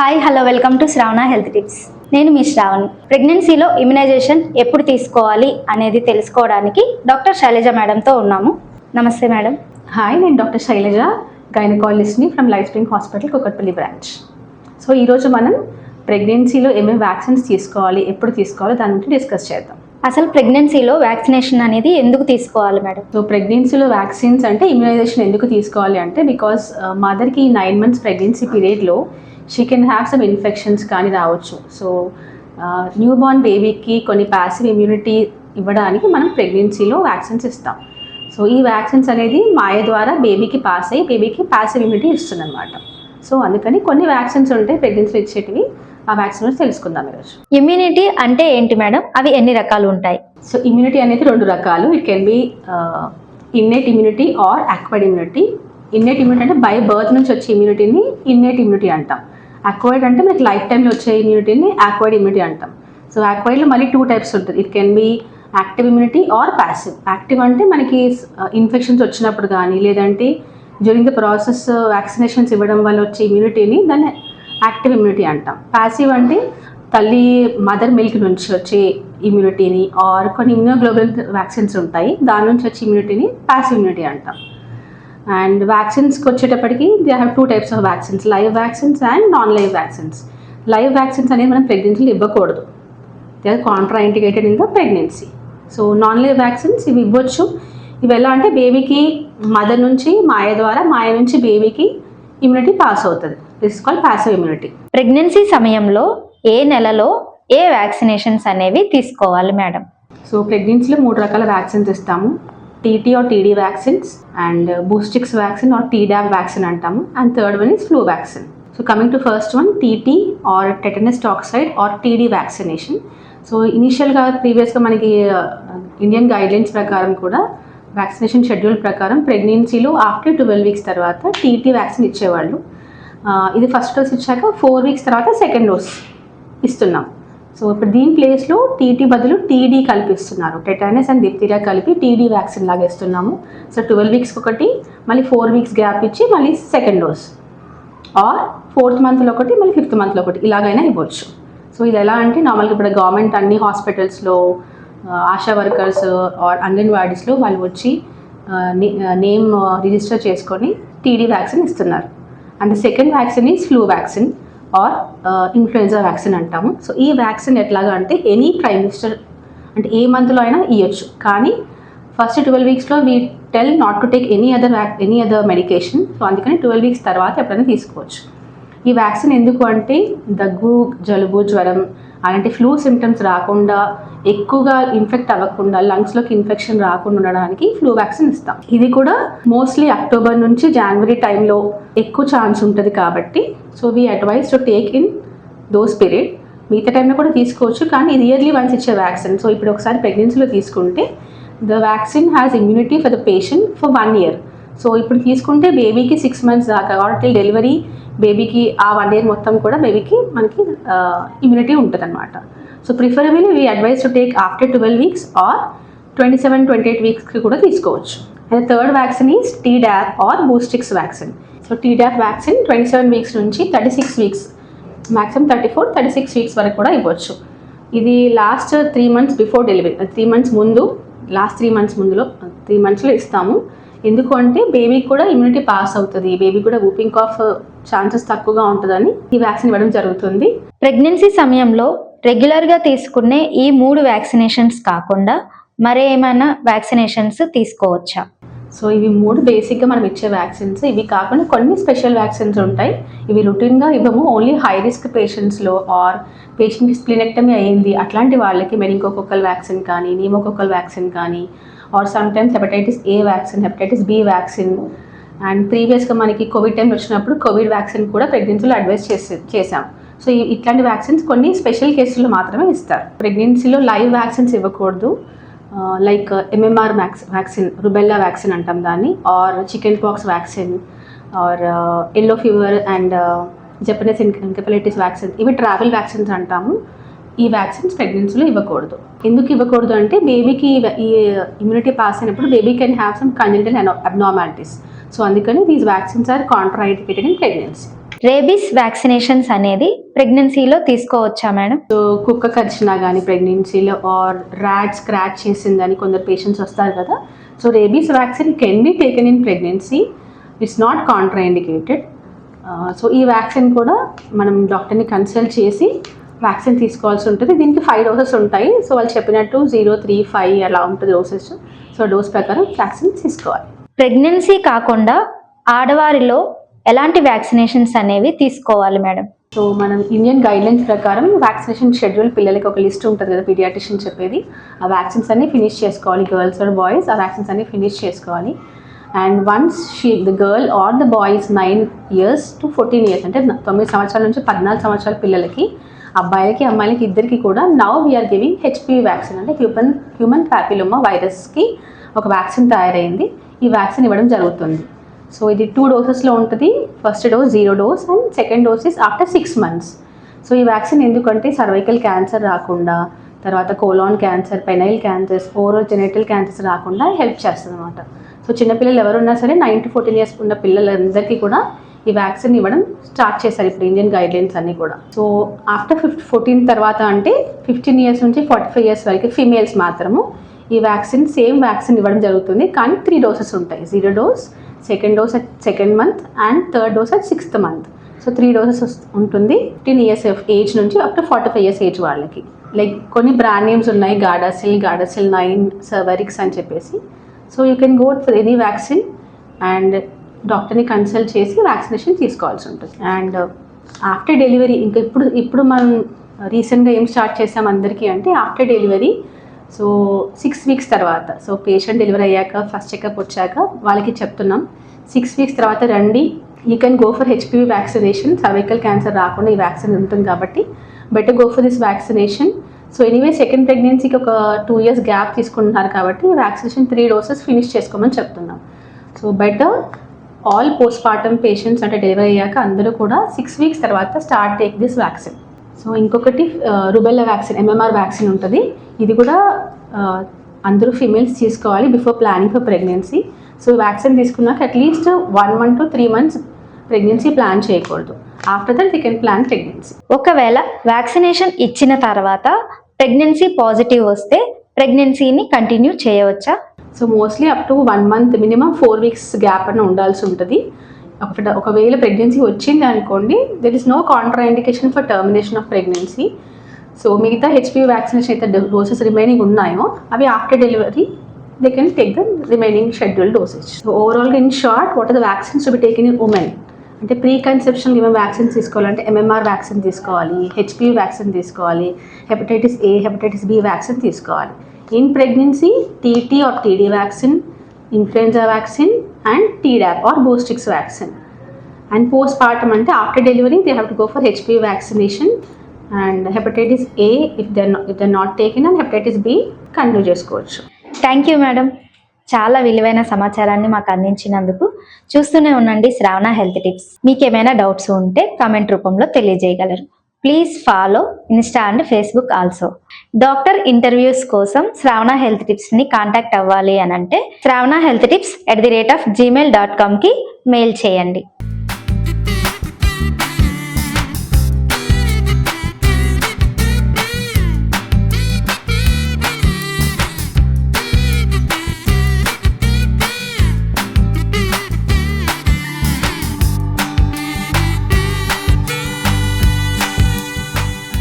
Hi hello welcome to Shravana health tips నేను మీ శ్రావణ్. ప్రెగ్నెన్సీలో ఇమ్యునైజేషన్ ఎప్పుడు తీసుకోవాలి అనేది తెలుసుకోవడానికి డాక్టర్ శైలజ మేడంతో ఉన్నాము. నమస్తే మేడం. హాయ్ నేను doctor Shailaja గైనకాలజిస్ట్ని from life spring hospital Kukatpally branch so ఈరోజు మనం ప్రెగ్నెన్సీలో ఏమేమి వ్యాక్సిన్స్ తీసుకోవాలి ఎప్పుడు తీసుకోవాలో దాని గురించి డిస్కస్ చేద్దాం. అసలు ప్రెగ్నెన్సీలో వ్యాక్సినేషన్ అనేది ఎందుకు తీసుకోవాలి మేడం? సో ప్రెగ్నెన్సీలో వ్యాక్సిన్స్ అంటే ఇమ్యునైజేషన్ ఎందుకు తీసుకోవాలి అంటే బికాస్ మదర్కి నైన్ మంత్స్ ప్రెగ్నెన్సీ పీరియడ్లో she can have some infections కానీ రావచ్చు. సో న్యూ బార్న్ బేబీకి కొన్ని ప్యాసివ్ ఇమ్యూనిటీ ఇవ్వడానికి మనం ప్రెగ్నెన్సీలో వ్యాక్సిన్స్ ఇస్తాం. సో ఈ వ్యాక్సిన్స్ అనేది మాయ ద్వారా బేబీకి పాస్ అయ్యి బేబీకి ప్యాసివ్ ఇమ్యూనిటీ ఇస్తుంది అనమాట సో అందుకని కొన్ని వ్యాక్సిన్స్ ఉంటాయి ప్రెగ్నెన్సీలో ఇచ్చేటివి ఆ వ్యాక్సిన్ తెలుసుకుందాం ఈరోజు. ఇమ్యూనిటీ అంటే ఏంటి మేడం? అవి ఎన్ని రకాలు ఉంటాయి? సో ఇమ్యూనిటీ అనేది రెండు రకాలు. It can be innate immunity or acquired immunity innate immunity అంటే బై బర్త్ నుంచి వచ్చే ఇమ్యూనిటీని ఇన్నేట్ ఇమ్యూనిటీ అంటాం. అక్వైర్డ్ అంటే మనకి లైఫ్ టైంలో వచ్చే ఇమ్యూనిటీని అక్వైర్డ్ ఇమ్యూనిటీ అంటాం. సో అక్వైర్డ్లో మళ్ళీ టూ టైప్స్ ఉంటుంది it can be active immunity or passive active అంటే మనకి uh, ఇన్ఫెక్షన్స్ వచ్చినప్పుడు కానీ లేదంటే డ్యూరింగ్ ద ప్రాసెస్ వ్యాక్సినేషన్స్ ఇవ్వడం వల్ల వచ్చే ఇమ్యూనిటీని దాన్ని యాక్టివ్ ఇమ్యూనిటీ అంటాం. ప్యాసివ్ అంటే తల్లి మదర్ మిల్క్ నుంచి వచ్చే ఇమ్యూనిటీని ఆర్ కొన్ని ఇమ్యూనోగ్లోబుల్ వ్యాక్సిన్స్ ఉంటాయి. దాని నుంచి వచ్చే ఇమ్యూనిటీని ప్యాసివ్ ఇమ్యూనిటీ అంటాం. అండ్ వ్యాక్సిన్స్కి వచ్చేటప్పటికి they have two types of vaccines live vaccines and non live vaccines live vaccines అనేది మనం ప్రెగ్నెన్సీలో ఇవ్వకూడదు. They are contra integrated in the pregnancy so non live vaccines ఇవి ఇవ్వచ్చు. ఇవి ఎలా అంటే బేబీకి మదర్ నుంచి మాయ ద్వారా మాయ నుంచి బేబీకి ఇమ్యూనిటీ పాస్ అవుతుంది. This call passive immunity pregnancy సమయంలో ఏ నెలలో ఏ వ్యాక్సినేషన్స్ అనేవి తీసుకోవాలి మేడం సో ప్రెగ్నెన్సీలో మూడు రకాల వ్యాక్సిన్స్ ఇస్తాము. TT or TD vaccines and Boostrix vaccine or Tdap vaccine అంటాము. And third one is flu vaccine so coming to first one TT or tetanus toxoid or TD vaccination so ఇనీషియల్గా ప్రీవియస్గా మనకి Indian guidelines ప్రకారం కూడా vaccination schedule ప్రకారం ప్రెగ్నెన్సీలో after twelve weeks తర్వాత TT vaccine ఇచ్చేవాళ్ళు. ఇది ఫస్ట్ డోస్ ఇచ్చాక ఫోర్ వీక్స్ తర్వాత సెకండ్ డోస్ ఇస్తున్నాం. సో ఇప్పుడు దీని ప్లేస్లో టీటీ బదులు టీడీ కల్పిస్తున్నారు. టెటానస్ అండ్ డిప్తీరియా కలిపి టీడీ వ్యాక్సిన్ లాగా ఇస్తున్నాము. సో ట్వెల్వ్ వీక్స్కి ఒకటి మళ్ళీ ఫోర్ వీక్స్ గ్యాప్ ఇచ్చి మళ్ళీ సెకండ్ డోస్ ఆర్ ఫోర్త్ మంత్లో ఒకటి మళ్ళీ ఫిఫ్త్ మంత్లో ఒకటి ఇలాగైనా ఇవ్వచ్చు. సో ఇది ఎలా అంటే నార్మల్గా ఇప్పుడు గవర్నమెంట్ అన్ని హాస్పిటల్స్లో ఆశా వర్కర్స్ ఆర్ అంగన్వాడీస్లో వాళ్ళు వచ్చి నేమ్ రిజిస్టర్ చేసుకొని టీడీ వ్యాక్సిన్ ఇస్తున్నారు. And second vaccine is flu vaccine or influenza vaccine అంటాము. సో ఈ వ్యాక్సిన్ ఎట్లాగా అంటే ఎనీ ప్రైమ్ మినిస్టర్ అంటే ఏ మంత్లో అయినా ఇవ్వచ్చు కానీ first twelve వీక్స్లో we tell not to take any other vac any other medication. So అందుకని ట్వెల్వ్ వీక్స్ తర్వాత ఎప్పుడైనా తీసుకోవచ్చు. ఈ వ్యాక్సిన్ ఎందుకు అంటే దగ్గు జలుబు జ్వరం అలాంటి ఫ్లూ సిమ్టమ్స్ రాకుండా ఎక్కువగా ఇన్ఫెక్ట్ అవ్వకుండా లంగ్స్లోకి ఇన్ఫెక్షన్ రాకుండా ఉండడానికి ఫ్లూ వ్యాక్సిన్ ఇస్తాం. ఇది కూడా మోస్ట్లీ అక్టోబర్ నుంచి జనవరి టైంలో ఎక్కువ ఛాన్స్ ఉంటుంది కాబట్టి so we advise to take in those period మిగతా టైంలో కూడా తీసుకోవచ్చు కానీ ఇది ఇయర్లీ వన్స్ ఇచ్చే వ్యాక్సిన్ సో ఇప్పుడు ఒకసారి ప్రెగ్నెన్సీలో తీసుకుంటే the vaccine has immunity for the patient for one year so ఇప్పుడు తీసుకుంటే బేబీకి సిక్స్ మంత్స్ దాకా కాబట్టి డెలివరీ బేబీకి ఆ వన్ ఇయర్ మొత్తం కూడా బేబీకి మనకి ఇమ్యూనిటీ ఉంటుంది అనమాట so preferable we advise to take after twelve weeks or twenty seven twenty eight వీక్స్కి కూడా తీసుకోవచ్చు. And third vaccine is Tdap or Boostrix vaccine so Tdap vaccine twenty seven weeks నుంచి thirty six weeks maximum thirty four thirty six weeks వరకు కూడా ఇవ్వచ్చు. ఇది last three months before delivery three months ముందు last three months ముందులో three మంత్స్లో ఇస్తాము. ఎందుకు అంటే బేబీకి కూడా ఇమ్యూనిటీ పాస్ అవుతుంది. బేబీ కూడా ఊపింగ్ కాఫ్ ఛాన్సెస్ తక్కువగా ఉంటుందని ఈ వ్యాక్సిన్ ఇవ్వడం జరుగుతుంది. ప్రెగ్నెన్సీ సమయంలో రెగ్యులర్గా తీసుకునే ఈ మూడు వ్యాక్సినేషన్స్ కాకుండా మరే ఏమైనా వ్యాక్సినేషన్స్ తీసుకోవచ్చా? సో ఇవి మూడు బేసిక్గా మనం ఇచ్చే వ్యాక్సిన్స్ ఇవి కాకుండా కొన్ని స్పెషల్ వ్యాక్సిన్స్ ఉంటాయి. ఇవి రొటీన్గా ఇవ్వము. ఓన్లీ హై రిస్క్ పేషెంట్స్లో ఆర్ పేషెంట్కి స్ప్లినెక్టమీ అయ్యింది. అట్లాంటి వాళ్ళకి మెనింకోకొకల్ వ్యాక్సిన్ కానీ నీమోకొకల్ వ్యాక్సిన్ కానీ or some times hepatitis A vaccine hepatitis B vaccine and ప్రీవియస్గా మనకి కోవిడ్ టైం వచ్చినప్పుడు కోవిడ్ వ్యాక్సిన్ కూడా ప్రెగ్నెన్సీలో అడ్వైస్ చేసి చేసాం సో ఈ- ఇట్లాంటి వ్యాక్సిన్స్ కొన్ని స్పెషల్ కేసుల్లో మాత్రమే ఇస్తారు. ప్రెగ్నెన్సీలో లైవ్ వ్యాక్సిన్స్ ఇవ్వకూడదు. Like MMR vax vaccine rubella vaccine అంటాం దాన్ని or chickenpox vaccine or yellow fever and Japanese encephalitis vaccine ఇవి ట్రావెల్ వ్యాక్సిన్స్ అంటాము. ఈ వ్యాక్సిన్స్ ప్రెగ్నెన్సీలో ఇవ్వకూడదు. ఎందుకు ఇవ్వకూడదు అంటే బేబీకి ఈ ఇమ్యూనిటీ పాస్ అయినప్పుడు baby can have some congenital abnormalities so అందుకని these vaccines are contraindicated in pregnancy rabies vaccinations అనేది ప్రెగ్నెన్సీలో తీసుకోవచ్చా మేడం సో కుక్క కరిచినా కానీ ప్రెగ్నెన్సీలో ఆర్ ర్యాట్ స్క్రాచ్ చేసిందని కొందరు పేషెంట్స్ వస్తారు కదా. So rabies vaccine can be taken in pregnancy it's not contraindicated so ఈ వ్యాక్సిన్ కూడా మనం డాక్టర్ని కన్సల్ట్ చేసి వ్యాక్సిన్ తీసుకోవాల్సి ఉంటుంది. దీనికి ఫైవ్ డోసెస్ ఉంటాయి. సో వాళ్ళు చెప్పినట్టు జీరో త్రీ ఫైవ్ అలా ఉంటుంది డోసెస్ సో డోస్ ప్రకారం వ్యాక్సిన్ తీసుకోవాలి. ప్రెగ్నెన్సీ కాకుండా ఆడవారిలో ఎలాంటి వ్యాక్సినేషన్స్ అనేవి తీసుకోవాలి మేడం? సో మనం ఇండియన్ గైడ్లైన్స్ ప్రకారం వ్యాక్సినేషన్ షెడ్యూల్ పిల్లలకి ఒక లిస్ట్ ఉంటుంది కదా పీడియాట్రిషియన్ చెప్పేది. ఆ వ్యాక్సిన్స్ అన్ని ఫినిష్ చేసుకోవాలి. గర్ల్స్ ఆర్ బాయ్స్ ఆ వ్యాక్సిన్స్ అన్ని ఫినిష్ చేసుకోవాలి. And once she the girl or the boys nine years to fourteen years అంటే తొమ్మిది సంవత్సరాల నుంచి పద్నాలుగు సంవత్సరాల పిల్లలకి అబ్బాయిలకి అమ్మాయిలకి ఇద్దరికి కూడా now we're giving HPV vaccine అంటే హ్యూమన్ హ్యూమన్ ప్యాపిలోమా వైరస్కి ఒక వ్యాక్సిన్ తయారైంది. ఈ వ్యాక్సిన్ ఇవ్వడం జరుగుతుంది. సో ఇది టూ డోసెస్లో ఉంటుంది. First dose zero dose and second dose is after six months so ఈ వ్యాక్సిన్ ఎందుకంటే సర్వైకల్ క్యాన్సర్ రాకుండా తర్వాత colon cancer penile cancers orogenital cancers రాకుండా హెల్ప్ చేస్తుంది అనమాట సో చిన్నపిల్లలు ఎవరున్నా సరే నైన్ టు ఫోర్టీన్ ఇయర్స్ ఉన్న పిల్లలందరికీ కూడా ఈ వ్యాక్సిన్ ఇవ్వడం స్టార్ట్ చేశారు ఇప్పుడు ఇండియన్ గైడ్ లైన్స్ అన్నీ కూడా. సో ఆఫ్టర్ ఫిఫ్టీ ఫోర్టీన్ తర్వాత అంటే ఫిఫ్టీన్ ఇయర్స్ నుంచి ఫార్టీ ఫైవ్ ఇయర్స్ వరకు ఫీమేల్స్ మాత్రము ఈ వ్యాక్సిన్ సేమ్ వ్యాక్సిన్ ఇవ్వడం జరుగుతుంది. కానీ త్రీ డోసెస్ ఉంటాయి. Zero dose second dose at second month and third dose at sixth month so three doses ఉంటుంది. ఫిఫ్టీన్ ఇయర్స్ ఏజ్ నుంచి up to forty five years age వాళ్ళకి. Like కొన్ని brand names ఉన్నాయి. Gardasil Gardasil nine Cervarix అని చెప్పేసి. So you can go for any vaccine and డాక్టర్ని consult చేసి vaccination తీసుకోవాల్సి ఉంటుంది. అండ్ ఆఫ్టర్ డెలివరీ ఇంకా ఇప్పుడు ఇప్పుడు మనం రీసెంట్గా ఏం స్టార్ట్ చేసాం అందరికీ అంటే after delivery so six weeks తర్వాత సో పేషెంట్ డెలివరీ అయ్యాక ఫస్ట్ చెకప్ వచ్చాక వాళ్ళకి చెప్తున్నాం. సిక్స్ వీక్స్ తర్వాత రండి you can go for HPV vaccination cervical cancer రాకుండా ఈ వ్యాక్సిన్ ఉంటుంది కాబట్టి better go for this vaccination. So anyway second ప్రెగ్నెన్సీకి ఒక టూ ఇయర్స్ గ్యాప్ తీసుకుంటున్నారు కాబట్టి వ్యాక్సినేషన్ త్రీ డోసెస్ ఫినిష్ చేసుకోమని చెప్తున్నాం. So better all postpartum patients అంటే డెలివరీ అయ్యాక అందరూ కూడా సిక్స్ వీక్స్ తర్వాత start take this vaccine so ఇంకొకటి రుబెల్లా వ్యాక్సిన్ ఎంఎంఆర్ వ్యాక్సిన్ ఉంటుంది. ఇది కూడా అందరూ ఫీమేల్స్ తీసుకోవాలి before planning for pregnancy so vaccine తీసుకున్నాక at least one month to three months pregnancy plan చేయకూడదు. After that you can plan pregnancy ఒకవేళ vaccination ఇచ్చిన తర్వాత ప్రెగ్నెన్సీ పాజిటివ్ వస్తే ప్రెగ్నెన్సీని కంటిన్యూ చేయవచ్చా? So mostly up to one month minimum four weeks gap అని ఉండాల్సి ఉంటుంది. ఒకవేళ ప్రెగ్నెన్సీ వచ్చింది అనుకోండి there is no contraindication for termination of pregnancy so మిగతా హెచ్పి వ్యాక్సినేషన్ అయితే డోసెస్ రిమైనింగ్ ఉన్నాయో అవి after delivery they can take the remaining schedule dosage so ఓవరాల్గా in short what are the vaccines to be taken in women అంటే pre conception ఏమైనా vaccine తీసుకోవాలంటే MMR vaccine తీసుకోవాలి HPV vaccine తీసుకోవాలి hepatitis A hepatitis B vaccine తీసుకోవాలి. In pregnancy TT or TD vaccine influenza vaccine and Tdap or Boostrix vaccine and postpartum అంటే after delivery they have to go for HPV vaccination and hepatitis A if they're if they're not taken and hepatitis B continue చేసుకోవచ్చు. Thank you madam చాలా విలువైన సమాచారాన్ని మాకు అందించినందుకు చూస్తూనే ఉండండి Shravana health tips. మీకు ఏమైనా డౌట్స్ ఉంటే కామెంట్ రూపంలో తెలియజేయగలరు. Please follow Insta and Facebook also doctor interviews కోసం శ్రావణ హెల్త్ టిప్స్ని కాంటాక్ట్ అవ్వాలి అని అంటే Shravana health tips at the rate of Gmail dot కామ్కి mail చేయండి.